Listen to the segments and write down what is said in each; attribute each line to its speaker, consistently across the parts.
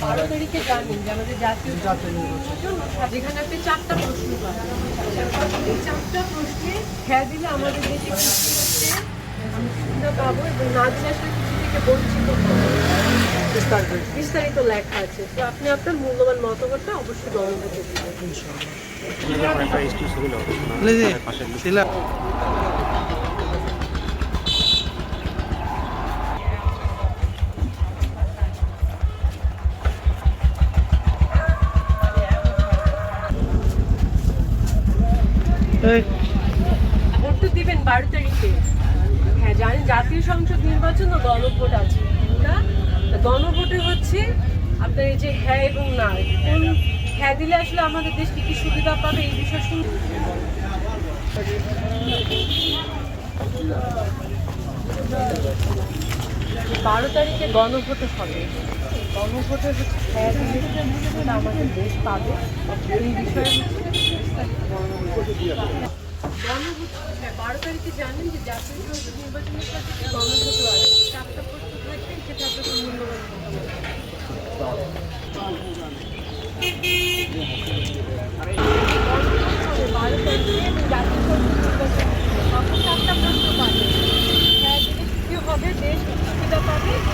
Speaker 1: বারো তারিখে জানেন যে আমাদের জাতীয় আপনি চারটা এই চারটা দিলে আমাদের পাবো এবং থেকে বিস্তারিত লেখা আছে। তো আপনি আপনার মূল্যবান মতামতটা অবশ্যই গরম
Speaker 2: হতে দিবেন।
Speaker 1: ভোট তো দিবেন বারো তারিখে। হ্যাঁ জানেন জাতীয় সংসদ নির্বাচন ও গণভোট আছে। না গণভোটে হচ্ছে আপনার এই যে হ্যাঁ এবং না। কোন হ্যাঁ দিলে আসলে আমাদের দেশ কি কি সুবিধা পাবে এই বিষয় শুনে বারো তারিখে গণভোটে হবে। গণভোটে হ্যাঁ দিলে আমাদের দেশ পাবে। এই বিষয়ে হচ্ছে বিস্তারিত গণভোট গণভোট হ্যাঁ বারো তারিখে জানেন যে জাতীয় সংসদ নির্বাচনের সাথে গণভোটও আছে। গণভোট হবে বারো তারিখে জাতীয় সংসদ নির্বাচন তখন চারটা প্রশ্ন পাবে হ্যাঁ হবে দেশ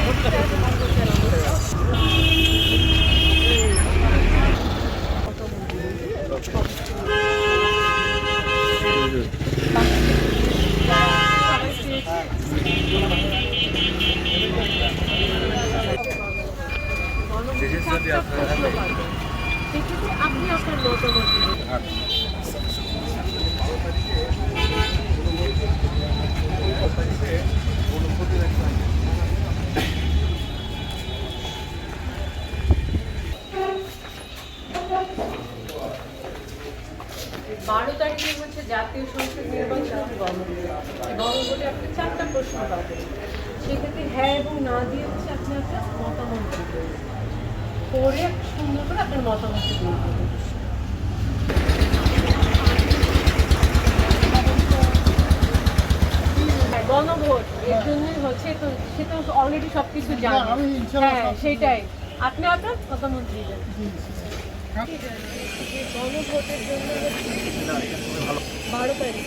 Speaker 1: এই বিষয়ে আজ মতামত জানাব। সেক্ষেত্রে বারো তারিখে হচ্ছে জাতীয় সংসদ নির্বাচন গণভোট গণভোটে আপনি চারটা প্রশ্ন সেক্ষেত্রে হ্যাঁ এবং না দিয়ে হচ্ছে আপনি আপনার মতামত পরে সুন্দর করে আপনার মতামত হ্যাঁ, গণভোট এর জন্যই হচ্ছে তো সে তো অলরেডি সব কিছু জানে। হ্যাঁ সেটাই। আপনি আপনার মতামত ঠিক গণভোটের জন্য বারো তারিখ।